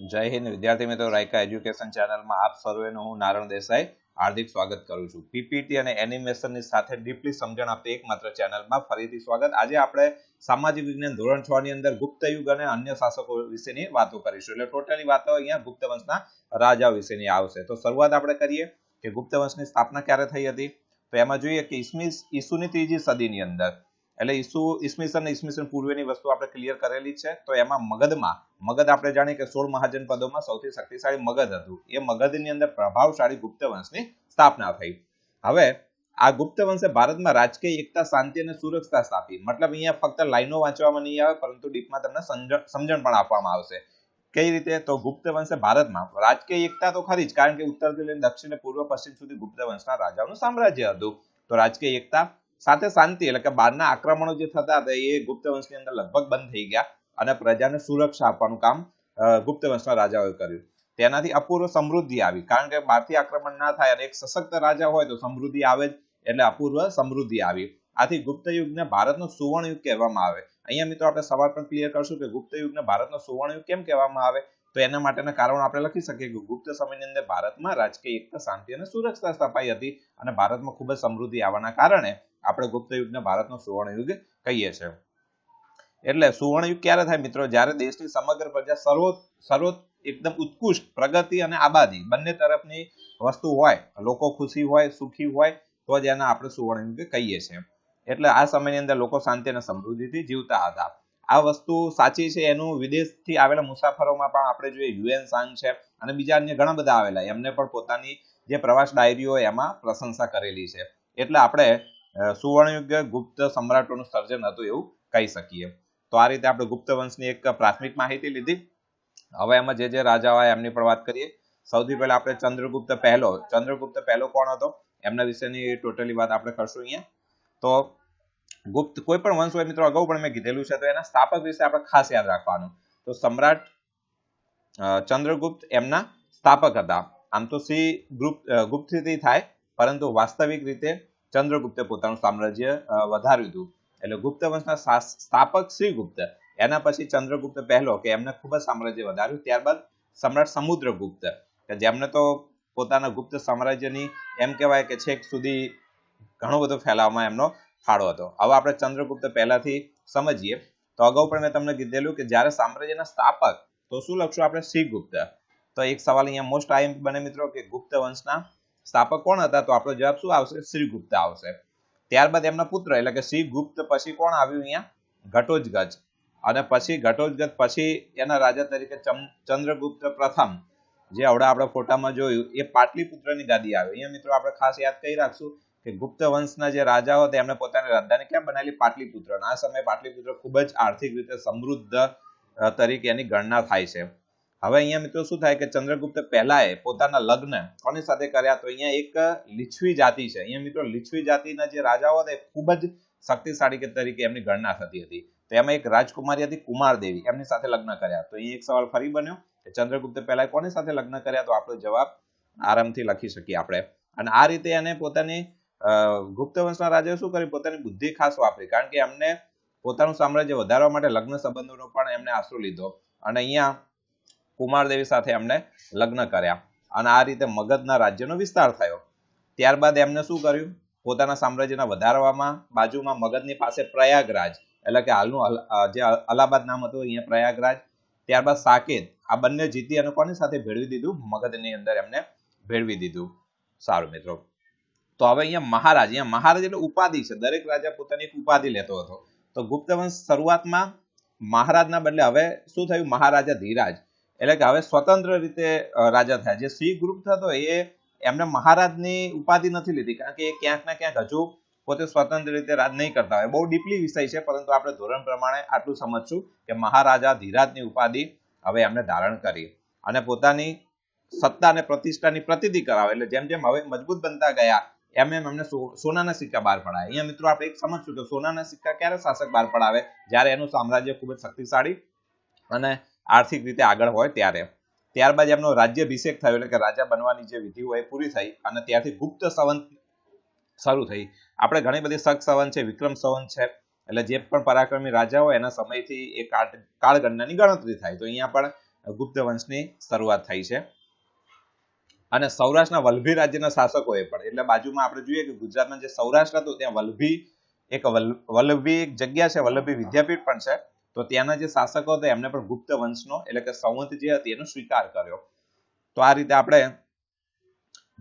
જય હિન્દ. વિદ્યાર્થી મિત્રો, રાયકા એજ્યુકેશન ચેનલમાં આપ સર્વેનું હું નારણ દેસાઈ હાર્દિક સ્વાગત કરું છું. પીપીટી અને એનિમેશનની સાથે ડીપલી સમજણ આપતી એકમાત્ર ચેનલમાં ફરીથી સ્વાગત. આજે આપણે સામાજિક વિજ્ઞાન ધોરણ છ ની અંદર ગુપ્ત યુગ અને અન્ય શાસકો વિશેની વાતો કરીશું. એટલે ટોટલી વાતો અહીંયા ગુપ્ત વંશના રાજા વિશેની આવશે. તો શરૂઆત આપણે કરીએ કે ગુપ્ત વંશની સ્થાપના ક્યારે થઈ હતી? તો એમાં જોઈએ કે ઈસમી ઈસુની ત્રીજી સદીની અંદર એટલે ઈસુ ઈસમીસન ને ઈસમીસન પૂર્વેની વસ્તુ આપણે ક્લિયર કરેલી છે. તો એમાં મગધમાં, મગધ આપણે જાણીએ કે સોળ મહાજન પદોમાં સૌથી શક્તિશાળી મગધ હતું. એ મગધની અંદર પ્રભાવશાળી ગુપ્ત વંશની સ્થાપના થઈ. હવે આ ગુપ્ત વંશે ભારતમાં રાજકીય એકતા, શાંતિ અને સુરક્ષા સ્થાપી. મતલબ અહીંયા ફક્ત લાઈનો વાંચવામાં નહીં આવે, પરંતુ ડીપમાં તમને સમજણ પણ આપવામાં આવશે. કઈ રીતે? તો ગુપ્ત વંશે ભારતમાં, રાજકીય એકતા તો ખરી જ, કારણ કે ઉત્તરથી લઈને દક્ષિણ પૂર્વ પશ્ચિમ સુધી ગુપ્ત વંશના રાજાઓનું સામ્રાજ્ય હતું. તો રાજકીય એકતા સાથે શાંતિ, એટલે કે બહારના આક્રમણો જે થતા હતા એ ગુપ્ત વંશની અંદર લગભગ બંધ થઈ ગયા અને પ્રજાને સુરક્ષા આપવાનું કામ ગુપ્ત વંશના રાજાઓએ કર્યું. તેનાથી અપૂર્વ સમૃદ્ધિ આવી. કારણ કે બહારથી આક્રમણ ના થાય અને એક સશક્ત રાજા હોય તો સમૃદ્ધિ આવે જ, એટલે અપૂર્વ સમૃદ્ધિ આવી. આથી ગુપ્ત યુગને ભારતનો સુવર્ણ યુગ કહેવામાં આવે. અહીંયા મિત્રો આપણે સવાલ પણ ક્લિયર કરશું કે ગુપ્ત યુગને ભારતનો સુવર્ણ યુગ કેમ કહેવામાં આવે? તો એના માટેના કારણો આપણે લખી શકીએ કે ગુપ્ત સમયની અંદર ભારતમાં રાજકીય એકતા, શાંતિ અને સુરક્ષા સ્થપાઈ હતી અને ભારતમાં ખૂબ જ સમૃદ્ધિ આવવાના કારણે આપણે ગુપ્ત યુગને ભારતનો સુવર્ણ યુગ કહીએ છીએ. એટલે સુવર્ણ યુગ ક્યારે થાય મિત્રો? જ્યારે દેશની સમગ્ર પ્રજા સર્વો સર્વો એકદમ ઉત્કૃષ્ટ, પ્રગતિ અને આબાદી બંને તરફની વસ્તુ હોય, લોકો ખુશી હોય, સુખી હોય, તો જ એના આપણે સુવર્ણ યુગ કહીએ છીએ. એટલે આ સમયની અંદર લોકો શાંતિ અને સમૃદ્ધિથી જીવતા હતા. આ વસ્તુ સાચી છે, એનું વિદેશથી આવેલા મુસાફરોમાં પણ આપણે જોઈએ યુએન સાંગ છે અને બીજા અન્ય ઘણા બધા આવેલા. એમને પણ પોતાની જે પ્રવાસ ડાયરીઓ એમાં પ્રશંસા કરેલી છે. એટલે આપણે સુવર્ણયુગ ગુપ્ત સમ્રાટોનું સર્જન હતું એવું કહી શકીએ. તો આ રીતે આપણે ગુપ્ત વંશની એક પ્રાથમિક માહિતી લીધી. હવે એમાં જે જે રાજા હોય એમની પણ વાત કરીએ. સૌથી પહેલા આપણે ચંદ્રગુપ્ત પહેલો. ચંદ્રગુપ્ત પહેલો કોણ હતો? એમના વિશેની ટોટલી વાત આપણે કરશું અહીંયા. તો ગુપ્ત કોઈ પણ વંશ હોય મિત્રો, અગાઉ પણ મેં કીધેલું છે, તો એના સ્થાપક વિશે આપણે ખાસ યાદ રાખવાનું. તો સમ્રાટ ચંદ્રગુપ્ત એમના સ્થાપક હતા. આમ તો શ્રી ગુપ્ત ગુપ્તથી થાય, પરંતુ વાસ્તવિક રીતે ચંદ્રગુપ્તે પોતાનું સામ્રાજ્ય વધાર્યું હતું. એટલે ગુપ્ત વંશના સ્થાપક શ્રીગુપ્ત એના પછી ચંદ્રગુપ્ત પહેલો, કે એમને ખૂબ જ સામ્રાજ્ય વધાર્યું. ત્યારબાદ સમ્રાટ સમુદ્રગુપ્ત. કે જેમને તો પોતાના ગુપ્ત સામ્રાજ્યની એમ કહેવાય કે છેક સુધી ઘણો બધો ફેલાવવામાં એમનો ફાળો હતો. હવે આપણે ચંદ્રગુપ્ત પહેલાથી સમજીએ. તો અગાઉ પણ મેં તમને કીધેલું કે જ્યારે સામ્રાજ્યના સ્થાપક, તો શું લખશું આપણે? શ્રીગુપ્ત તો એક સવાલ અહીંયા મોસ્ટ આઈએમ બને મિત્રો, કે ગુપ્ત વંશના સ્થાપક કોણ હતા? તો આપણો જવાબ શું આવશે? શ્રીગુપ્ત આવશે. ત્યારબાદ એમના પુત્ર, એટલે કે શ્રીગુપ્ત પછી કોણ આવ્યું અહીંયા? ઘટોજગજ. અને પછી ઘટોજગજ પછી એના રાજા તરીકે ચંદ્રગુપ્ત પ્રથમ, જે હવડા આપણે ફોટામાં જોયું, એ પાટલીપુત્રની ગાદી આવે. અહીંયા મિત્રો આપણે ખાસ યાદ કરી રાખશું કે ગુપ્ત વંશના જે રાજાઓ હતા, એમણે પોતાની રાજધાની કેમ બનાવેલી? પાટલીપુત્ર આ સમયે પાટલીપુત્ર ખૂબ જ આર્થિક રીતે સમૃદ્ધ તરીકે એની ગણના થાય છે. હવે અહીંયા મિત્રો શું થાય કે ચંદ્રગુપ્ત પહેલાએ પોતાના લગ્ન કોની સાથે કર્યા? તો અહીંયા એક લીછવી જાતિ છે. અહીંયા મિત્રો લીછવી જાતિના જે રાજાઓ હતા ખૂબ જ શક્તિશાળી તરીકે એમની ગણના થતી હતી. તો એમાં એક રાજકુમારી હતી કુમારદેવી એમની સાથે લગ્ન કર્યા. તો અહીં એક સવાલ ફરી બન્યો કે ચંદ્રગુપ્ત પહેલા કોની સાથે લગ્ન કર્યા? તો આપણો જવાબ આરામથી લખી શકીએ આપણે. અને આ રીતે એને પોતાની ગુપ્ત વંશના રાજાએ શું કર્યું? પોતાની બુદ્ધિ ખાસ વાપરી. કારણ કે એમને પોતાનું સામ્રાજ્ય વધારવા માટે લગ્ન સંબંધોનો પણ એમને આશરો લીધો. અને અહીંયા કુમારદેવી સાથે એમને લગ્ન કર્યા. અને આ રીતે મગધના રાજ્યનો વિસ્તાર થયો. ત્યારબાદ એમને શું કર્યું? પોતાના સામ્રાજ્યના વધારવામાં, બાજુમાં મગધની પાસે પ્રયાગરાજ. એટલે કે હાલનું જે અલ્હાબાદ નામ હતું, અહીંયા પ્રયાગરાજ. ત્યારબાદ સાકેત. આ બંને જીતી અને કોની સાથે ભેળવી દીધું? મગધની અંદર એમને ભેળવી દીધું. સારું મિત્રો. તો હવે અહીંયા મહારાજ અહીંયા મહારાજ એટલે ઉપાધિ છે. દરેક રાજા પોતાની એક ઉપાધિ લેતો હતો. તો ગુપ્ત વંશ શરૂઆતમાં મહારાજના બદલે હવે શું થયું? મહારાજા ધીરાજ. એટલે કે હવે સ્વતંત્ર રીતે રાજા થયા. જે શ્રી ગ્રુપ થતો એ એમને મહારાજની ઉપાધિ નથી લીધી. કારણ કે એ ક્યાંક ને ક્યાંક હજુ પોતે સ્વતંત્ર રીતે રાજ નહીં કરતા હોય. બહુ ડીપલી વિષય છે, પરંતુ આપણે ધોરણ પ્રમાણે આટલું સમજશું કે મહારાજા ધીરાજની ઉપાધિ હવે એમને ધારણ કરી અને પોતાની સત્તા અને પ્રતિષ્ઠાની પ્રતિધિ કરાવે. એટલે જેમ જેમ હવે મજબૂત બનતા ગયા, એમ એમ એમને સોનાના સિક્કા બહાર પડાય. અહીંયા મિત્રો આપણે એક સમજશું કે સોનાના સિક્કા ક્યારે શાસક બહાર પડાવે? જ્યારે એનું સામ્રાજ્ય ખૂબ જ શક્તિશાળી અને આર્થિક રીતે આગળ હોય ત્યારે. ત્યારબાદ એમનો રાજ્યાભિષેક થયો એટલે કે રાજા બનવાની જે વિધિ હોય પૂરી થઈ અને ત્યારથી ગુપ્ત સંવંત શરૂ થઈ. આપણે ઘણી બધી શક સંવંત છે, વિક્રમ સંવંત છે, એટલે જે પણ પરાક્રમી રાજા હોય એના સમયથી એ કાળ કાળગણનાની ગણતરી થાય. તો અહીંયા પણ ગુપ્ત વંશની શરૂઆત થઈ છે. અને સૌરાષ્ટ્રના વલ્ભી રાજ્યના શાસકોએ પણ, એટલે બાજુમાં આપણે જોઈએ કે ગુજરાતમાં જે સૌરાષ્ટ્ર હતું, ત્યાં વલ્લભી એક વલ્લ- વલ્લભી એક જગ્યા છે વલ્લભી વિદ્યાપીઠ પણ છે. તો ત્યાંના જે શાસકો હતા, એમને પણ ગુપ્ત વંશનો, એટલે કે સંવંત જે હતી, એનો સ્વીકાર કર્યો. તો આ રીતે આપણે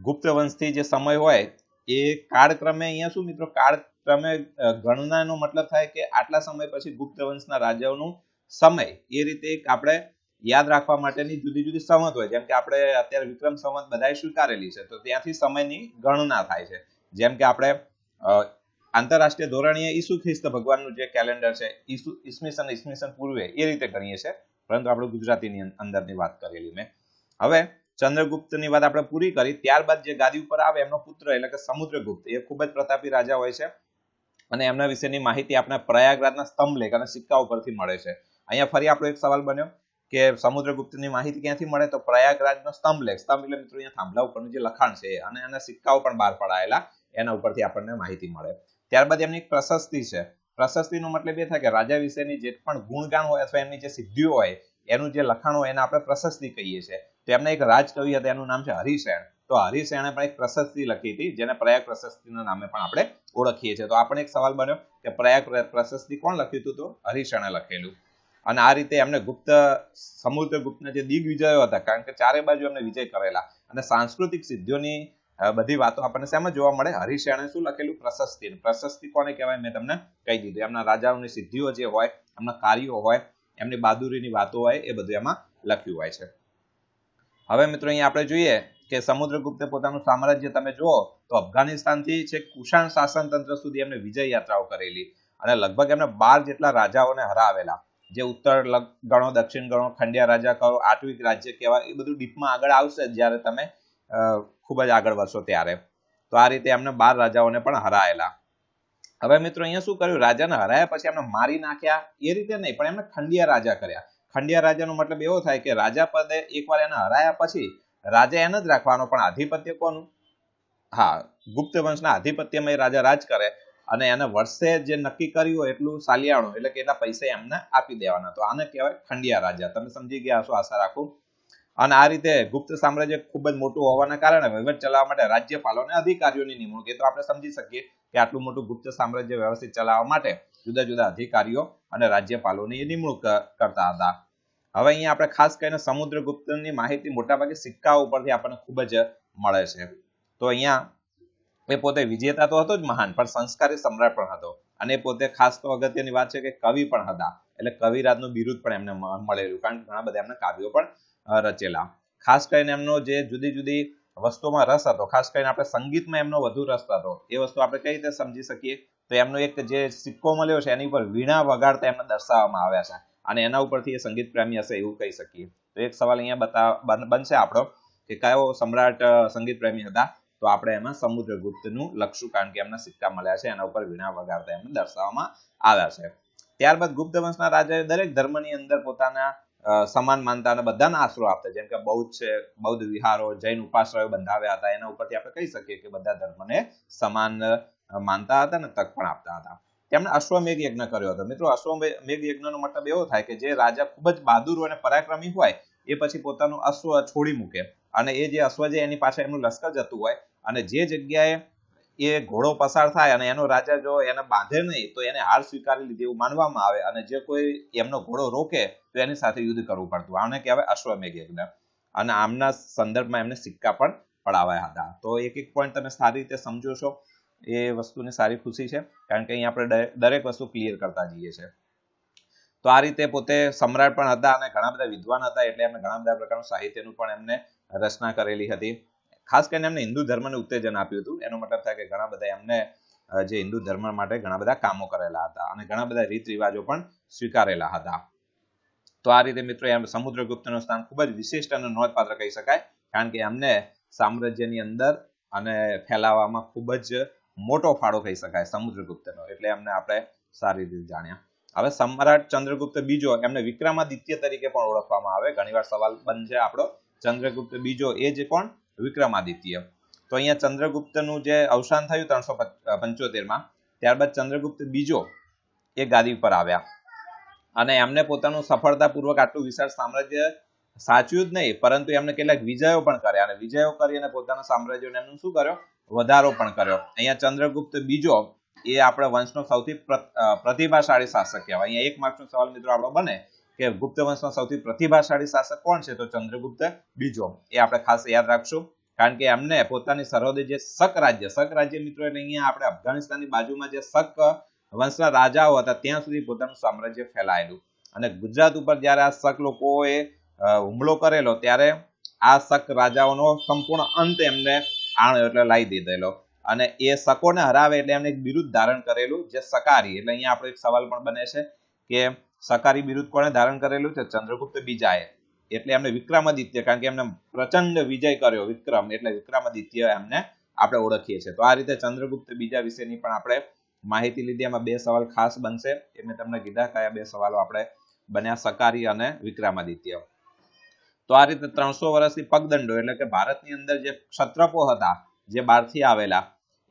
ગુપ્ત વંશથી જે સમય હોય, એ કાળક્રમે અહીંયા શું મિત્રો? કાળક્રમે ગણનાનો મતલબ થાય કે આટલા સમય પછી ગુપ્ત વંશના રાજાઓનું સમય. એ રીતે આપણે યાદ રાખવા માટેની જુદી જુદી સંવત હોય. જેમ કે આપણે અત્યારે વિક્રમ સંવત બધાએ સ્વીકારેલી છે. તો ત્યાંથી સમયની ગણના થાય છે. જેમ કે આપણે આંતરરાષ્ટ્રીય ધોરણીય ઈસુ ખ્રિસ્ત ભગવાનનું જે કેલેન્ડર છે, ઈસુ ઈસમીસન ઈસમીસન પૂર્વે એ રીતે ગણીએ છીએ. પરંતુ આપણે ગુજરાતીની અંદરની વાત કરેલી મેં. હવે ચંદ્રગુપ્તની વાત આપણે પૂરી કરી, ત્યારબાદ જે ગાદી ઉપર આવે એમનો પુત્ર, એટલે કે સમુદ્રગુપ્ત, એ ખૂબ જ પ્રતાપી રાજા હોય છે. અને એમના વિશેની માહિતી આપણે પ્રયાગરાજના સ્તંભ લેખ અને સિક્કા ઉપરથી મળે છે. અહીંયા ફરી આપણો એક સવાલ બન્યો કે સમુદ્રગુપ્તની માહિતી ક્યાંથી મળે? તો પ્રયાગરાજનો સ્તંભ લેખ. સ્તંભ એટલે મિત્રો અહીંયા થાંભલા ઉપરનું જે લખાણ છે, અને એના સિક્કાઓ પણ બહાર પડાયેલા, એના ઉપરથી આપણને માહિતી મળે. ત્યારબાદ એમની પ્રશસ્તિ છે. પ્રશસ્તિનો મતલબ એ થાય કે રાજા વિશેની જે પણ ગુણગાન હોય અથવા એમની જે સિદ્ધિઓ હોય, એનું જે લખાણ હોય એને આપણે પ્રશસ્તિ કહીએ છીએ. તો એમના એક રાજકવિ હતા, એનું નામ છે હરિશેણ. તો હરિસેણે પણ એક પ્રશસ્તિ લખી હતી, જેને પ્રયાગ પ્રશસ્તિના નામે પણ આપણે ઓળખીએ છીએ. તો આપણે એક સવાલ બન્યો કે પ્રયાગ પ્રશસ્તિ કોણ લખ્યું હતું તો? હરિસેણે લખેલું. અને આ રીતે એમને ગુપ્ત, સમુદ્રગુપ્તના જે દિગ્વિજયો હતા, કારણ કે ચારે બાજુ એમને વિજય કરેલા. અને સાંસ્કૃતિક સિદ્ધિઓની બધી વાતો આપણને શેમાં જોવા મળે? હરિશેણે શું લખેલું? પ્રશસ્તિ. પ્રશસ્તિ કોને કહેવાય? મેં તમને કહી દીધું. એમના રાજાઓની સિદ્ધિઓ જે હોય, એમના કાર્યો હોય, એમની બહાદુરીની વાતો હોય, એ બધું એમાં લખ્યું હોય છે. હવે મિત્રો અહીંયા આપણે જોઈએ કે સમુદ્રગુપ્તે પોતાનું સામ્રાજ્ય તમે જુઓ, તો અફઘાનિસ્તાનથી છે કુષાણ શાસન તંત્ર સુધી એમને વિજય યાત્રાઓ કરેલી અને લગભગ એમને બાર જેટલા રાજાઓને હરાવેલા. જે ઉત્તર ગણો, દક્ષિણ ગણો, ખંડિયા રાજા કરો આટવિક રાજ્ય કહેવાય, એ બધું ડીપમાં આગળ આવશે જ્યારે તમે ખૂબ જ આગળ વધશો ત્યારે. તો આ રીતે એમને બાર રાજાઓને પણ હરાયેલા. હવે મિત્રો અહીંયા શું કર્યું? રાજાને હરાયા પછી એમને મારી નાખ્યા. એ રીતે નહીં, પણ એમને ખંડિયા રાજા કર્યા. ખંડિયા રાજાનો મતલબ એવો થાય કે રાજા પદે એકવાર એને હરાયા પછી રાજા એને જ રાખવાનો પણ આધિપત્ય કોનું? હા, ગુપ્ત વંશના આધિપત્યમાં એ રાજા રાજ કરે અને એને વર્ષે જે નક્કી કર્યું હોય એટલું સાલિયાણું, એટલે કે એટલા પૈસા એમને આપી દેવાના. તો આને કહેવાય ખંડિયા રાજા. તમે સમજી ગયા હશો આશા રાખું. અને આ રીતે ગુપ્ત સામ્રાજ્ય ખૂબ જ મોટું હોવાના કારણે વહીવટ ચલાવવા માટે રાજ્યપાલો અને અધિકારીઓની નિમણૂક. એ તો આપણે સમજી શકીએ કે આટલું મોટું ગુપ્ત સામ્રાજ્ય વ્યવસ્થિત ચલાવવા માટે જુદા જુદા અધિકારીઓ અને રાજ્યપાલોની નિમણૂક કરતા હતા. હવે અહીંયા આપણે ખાસ કરીને સમુદ્રગુપ્તની માહિતી મોટાભાગે સિક્કાઓ ઉપરથી આપણને ખૂબ જ મળે છે. તો અહીંયા એ પોતે વિજેતા તો હતો જ મહાન, પણ સંસ્કારી સમ્રાટ પણ હતો. અને પોતે ખાસ તો અગત્યની વાત છે કે કવિ પણ હતા. એટલે કવિરાજનું બિરુદ પણ એમને મળેલું, કારણ કે ઘણા બધા એમના કાવ્યો પણ રચેલા. ખાસ કરીને એમનો જે જુદી જુદી વસ્તુમાં રસ હતો, ખાસ કરીને આપણે સંગીતમાં એમનો વધુ રસ હતો, એ વસ્તુ આપણે કઈ રીતે સમજી શકીએ? તો એમનો એક જે સિક્કો મળ્યો છે, એની ઉપર વીણા વગાડતા એમને દર્શાવવામાં આવ્યા છે. અને એના ઉપરથી એ સંગીત પ્રેમી હશે એવું કહી શકીએ. તો એક સવાલ અહીંયા બતા બનશે આપણો, કે કયો સમ્રાટ સંગીત પ્રેમી હતા? તો આપણે એમાં સમુદ્રગુપ્તનું લખશું કારણ કે એમના સિક્કા મળ્યા છે, એના ઉપર વીણા વગાડતા એમને દર્શાવવામાં આવ્યા છે. ત્યારબાદ ગુપ્ત વંશના રાજાએ દરેક ધર્મની અંદર પોતાના સમાન માનતા અને બધાના આશરો આપતા. જેમ કે બૌદ્ધ છે, બૌદ્ધ વિહારો, જૈન ઉપાશ્રયો બંધાવ્યા હતા. એના ઉપરથી આપણે કહી શકીએ કે બધા ધર્મને સમાન માનતા હતા અને તક પણ આપતા હતા. તેમણે અશ્વમેઘ યજ્ઞ કર્યો હતો. મિત્રો, અશ્વમેઘ યજ્ઞનો મતલબ એવો થાય કે જે રાજા ખૂબ જ બહાદુર અને પરાક્રમી હોય, એ પછી પોતાનું અશ્વ છોડી મૂકે. અને એ જે અશ્વ છે, એની પાછળ એમનું લશ્કર જતું હોય. અને જે જગ્યાએ એ ઘોડો પસાર થાય અને એનો રાજા જો એને બાંધે નહીં, તો એને હાર સ્વીકારી લીધી એવું માનવામાં આવે અને જે કોઈ એમનો ઘોડો રોકે, તો એની સાથે યુદ્ધ કરવું પડતું. આને કહેવાય અશ્વમેઘ યજ્ઞ. અને આમના સંદર્ભમાં એમને સિક્કા પણ પડાવ્યા હતા. તો એક એક પોઈન્ટ તમે સારી રીતે સમજો છો. એ વસ્તુની સારી ખુશી છે. કારણ કે અહીં આપણે દરેક વસ્તુ ક્લિયર કરતા જઈએ છીએ. તો આ રીતે પોતે સમ્રાટ પણ હતા અને ઘણા બધા વિદ્વાન હતા, એટલે એમને ઘણા બધા પ્રકારનું સાહિત્યનું પણ એમને રચના કરેલી હતી. ખાસ કરીને એમને હિન્દુ ધર્મને ઉત્તેજન આપ્યું હતું. એનો મતલબ થાય કે ઘણા બધા એમને જે હિન્દુ ધર્મ માટે ઘણા બધા કામો કરેલા હતા અને ઘણા બધા રીત રિવાજો પણ સ્વીકારેલા હતા. તો આ રીતે મિત્રો એમ સમુદ્રગુપ્તનું સ્થાન ખૂબ જ વિશિષ્ટ અને નોંધપાત્ર કહી શકાય. કારણ કે એમને સામ્રાજ્યની અંદર અને ફેલાવવામાં ખૂબ જ મોટો ફાળો કહી શકાય સમુદ્રગુપ્તનો એટલે એમને આપણે સારી રીતે જાણ્યા. હવે સમ્રાટ ચંદ્રગુપ્ત બીજો એમને વિક્રમાદિત્ય તરીકે પણ ઓળખવામાં આવે. ઘણીવાર સવાલ બનશે આપણો. ચંદ્રગુપ્ત બીજો એ જે કોણ? વિક્રમાદિત્ય. તો અહીંયા ચંદ્રગુપ્તનું જે અવસાન થયું ત્રણસો પંચોતેરમાં, ત્યારબાદ ચંદ્રગુપ્ત બીજો એ ગાદી પર આવ્યા. અને એમને પોતાનું સફળતાપૂર્વક આટલું વિશાળ સામ્રાજ્ય સાચ્યું જ નહીં, પરંતુ એમને કેટલાક વિજયો પણ કર્યા. અને વિજયો કરી અને પોતાના સામ્રાજ્યને એમનું શું કર્યો? વધારો પણ કર્યો. અહીંયા ચંદ્રગુપ્ત બીજો એ આપણા વંશનો સૌથી પ્ર- પ્રતિભાશાળી શાસક કહેવાય. અહીંયા એક માર્ક્સનો સવાલ મિત્રો આપણો બને કે ગુપ્ત વંશમાં સૌથી પ્રતિભાશાળી શાસક કોણ છે? તો ચંદ્રગુપ્ત બીજો. એ આપણે ખાસ યાદ રાખશું. કારણ કે એમને પોતાની સરહદે જે શક રાજ્ય શક રાજ્ય મિત્રો એટલે અહીંયા આપણે અફઘાનિસ્તાનની બાજુમાં જે શક વંશના રાજાઓ હતા, ત્યાં સુધી પોતાનું સામ્રાજ્ય ફેલાયેલું. અને ગુજરાત ઉપર જ્યારે આ શક લોકોએ હુમલો કરેલો, ત્યારે આ શક રાજાઓનો સંપૂર્ણ અંત એમને આણ્યો એટલે લાવી દીધેલો. અને એ શકોને હરાવે એટલે એમને એક બિરુદ ધારણ કરેલું, જે સકારી એટલે અહીંયા આપણો એક સવાલ પણ બને છે કે સકારી બિરુદ કોણે ધારણ કરેલું છે? ચંદ્રગુપ્ત બીજાએ. એટલે એમને વિક્રમાદિત્ય, કારણ કે એમને પ્રચંડ વિજય કર્યો, વિક્રમ, એટલે વિક્રમાદિત્ય એમને આપણે ઓળખીએ છીએ. તો આ રીતે ચંદ્રગુપ્ત બીજા વિશેની પણ આપણે માહિતી લીધી. એમાં બે સવાલ ખાસ બનશે. એ મેં તમને કીધા કયા બે સવાલો આપણે બન્યા સકારી અને વિક્રમાદિત્ય. તો આ રીતે ત્રણસો વર્ષથી પગદંડો, એટલે કે ભારતની અંદર જે ક્ષત્રપો હતા, જે બહારથી આવેલા,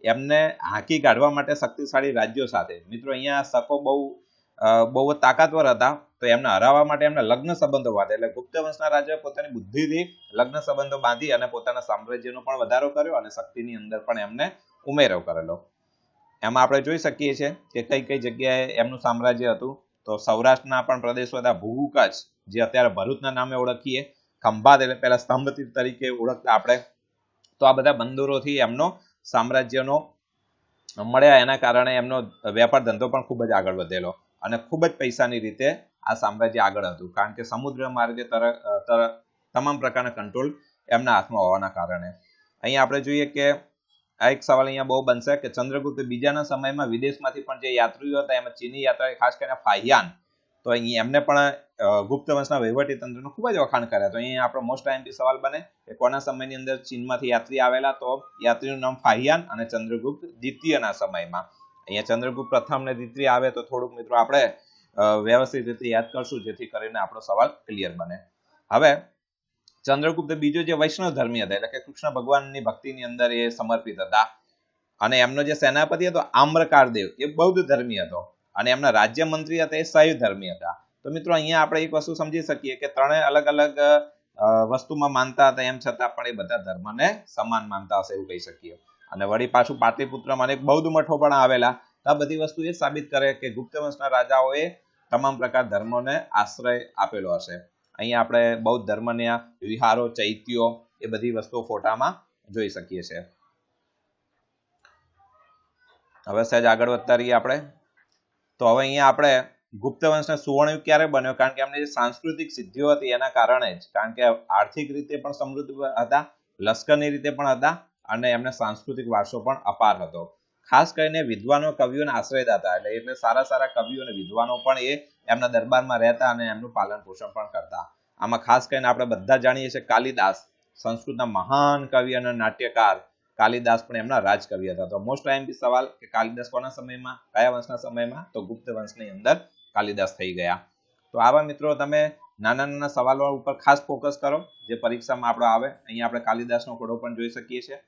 એમને હાંકી કાઢવા માટે શક્તિશાળી રાજ્યો સાથે. મિત્રો, અહીંયા શકો બહુ બહુ જ તાકાતવર હતા. તો એમને હરાવવા માટે એમને લગ્ન સંબંધો બાંધ્યા. એટલે ગુપ્ત વંશના રાજાએ પોતાની બુદ્ધિથી લગ્ન સંબંધો બાંધી અને પોતાના સામ્રાજ્યનો પણ વધારો કર્યો અને શક્તિની અંદર પણ એમને ઉમેરો કરેલો. એમાં આપણે જોઈ શકીએ છીએ કે કઈ કઈ જગ્યાએ એમનું સામ્રાજ્ય હતું. તો સૌરાષ્ટ્રના પણ પ્રદેશો હતા. ભૂ કચ્છ જે અત્યારે ભરૂચના નામે ઓળખીએ. ખંભાત એટલે પહેલા સ્તંભ તરીકે ઓળખતા આપણે. તો આ બધા બંદરોથી એમનો સામ્રાજ્યનો મળ્યા. એના કારણે એમનો વેપાર ધંધો પણ ખૂબ જ આગળ વધેલો. અને ખૂબ જ પૈસાની રીતે આ સામ્રાજ્ય આગળ હતું. કારણ કે સમુદ્ર માર્ગે તમામ પ્રકારના કંટ્રોલ એમના હાથમાં હોવાના કારણે. અહીંયા આપણે જોઈએ કે આ એક સવાલ અહીંયા બહુ બનશે કે ચંદ્રગુપ્ત બીજાના સમયમાં વિદેશમાંથી પણ જે યાત્રીઓ હતા, એમાં ચીની યાત્રા ખાસ કરીને ફાહિયાન તો અહીં એમને પણ ગુપ્ત વંશના વહીવટી તંત્રનું ખૂબ જ વખાણ કર્યા. તો અહીંયા આપણો મોસ્ટ આઈએમપી સવાલ બને કે કોના સમયની અંદર ચીનમાંથી યાત્રી આવેલા, તો યાત્રીનું નામ ફાહિયાન અને ચંદ્રગુપ્ત દ્વિતીયના સમયમાં. અહીંયા ચંદ્રગુપ્ત પ્રથમ ને દ્વિતીય આવે તો થોડુંક મિત્રો આપણે વ્યવસ્થિત રીતે યાદ કરશું, જેથી કરીને આપણો સવાલ ક્લિયર બને. હવે, ચંદ્રગુપ્ત બીજો જે વૈષ્ણવ ધર્મી હતા, એટલે કે કૃષ્ણ ભગવાનની ભક્તિની અંદર એ સમર્પિત હતા. અને એમનો જે સેનાપતિ હતો, આમ્રકારદેવ, એ બૌદ્ધ ધર્મી હતો. અને એમના રાજ્ય મંત્રી હતા, એ શૈવ ધર્મી હતા. તો મિત્રો અહીંયા આપણે એક વસ્તુ સમજી શકીએ કે ત્રણેય અલગ અલગ વસ્તુમાં માનતા હતા, એમ છતાં પણ એ બધા ધર્મને સમાન માનતા હશે એવું કહી શકીએ. અને વળી પાછું પાટલીપુત્રમાં અનેક બૌદ્ધ મઠો પણ આવેલા. આ બધી વસ્તુ એ સાબિત કરે કે ગુપ્ત વંશના રાજાઓએ તમામ પ્રકાર ધર્મોને આશ્રય આપેલો હશે. અહીંયા આપણે બૌદ્ધ ધર્મના વિહારો, ચૈત્યો એ બધી વસ્તુઓ ફોટામાં જોઈ શકીએ છીએ. હવે સહેજ આગળ વધતા રહીએ આપણે. તો હવે અહીંયા આપણે ગુપ્ત વંશના સુવર્ણયુગ ક્યારે બન્યો? કારણ કે એમની જે સાંસ્કૃતિક સિદ્ધિઓ હતી એના કારણે જ. કારણ કે આર્થિક રીતે પણ સમૃદ્ધ હતા, લશ્કરની રીતે પણ હતા અને એમને સાંસ્કૃતિક વારસો પણ અપાર હતો. ખાસ કરીને વિદ્વાનો કવિઓના આશ્રયદાતા એટલે એટલે સારા સારા કવિઓ અને વિદ્વાનો પણ એ એમના દરબારમાં રહેતા અને એમનું પાલન પોષણ પણ કરતા. આમાં ખાસ કરીને આપણે બધા જાણીએ છીએ કાલિદાસ, સંસ્કૃતના મહાન કવિ અને નાટ્યકાર. કાલિદાસ પણ એમના રાજકવિ હતા. તો મોસ્ટ આઈએમપી સવાલ કે કાલિદાસ કોના સમયમાં, કયા વંશના સમયમાં? તો ગુપ્ત વંશની અંદર કાલિદાસ થઈ ગયા. તો આવા મિત્રો તમે નાના નાના સવાલો ઉપર ખાસ ફોકસ કરો. જે પરીક્ષામાં આપણો આવે, અહીંયા આપણે કાલિદાસનો ઘોડો પણ જોઈ શકીએ છીએ.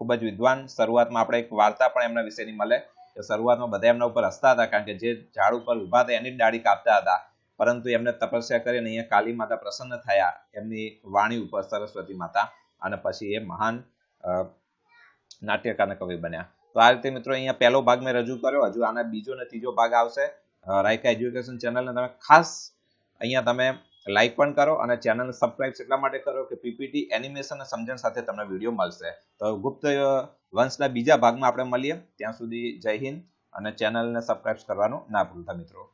ખૂબ જ વિદ્વાન. શરૂઆતમાં આપણે એક વાર્તા પણ એમના વિશેની મળે. કે શરૂઆતમાં બધા એમના ઉપર હસતા હતા કારણ કે જે ઝાડ ઉપર ઊભા હતા એની ડાળી કાપતા હતા. પરંતુ એમને તપસ્યા કરીને અહીંયા કાલી માતા પ્રસન્ન થયા. એમની વાણી ઉપર સરસ્વતી માતા અને પછી એ મહાન નાટ્યકાર કવિ બન્યા. તો આ રીતે મિત્રો અહીંયા પહેલો ભાગ મેં રજૂ કર્યો. હજુ આના બીજો અને ત્રીજો ભાગ આવશે. રાયકા એજ્યુકેશન ચેનલને તમે ખાસ અહીંયા તમે લાઈક પણ કરો અને ચેનલને સબસ્ક્રાઇબ એટલા માટે કરો કે પીપીટી એનિમેશન સમજણ સાથે તમને વીડિયો મળશે. તો ગુપ્ત વંશના બીજા ભાગમાં આપણે મળીએ. ત્યાં સુધી જય હિન્દ અને ચેનલને સબસ્ક્રાઇબ કરવાનું ના ભૂલતા મિત્રો.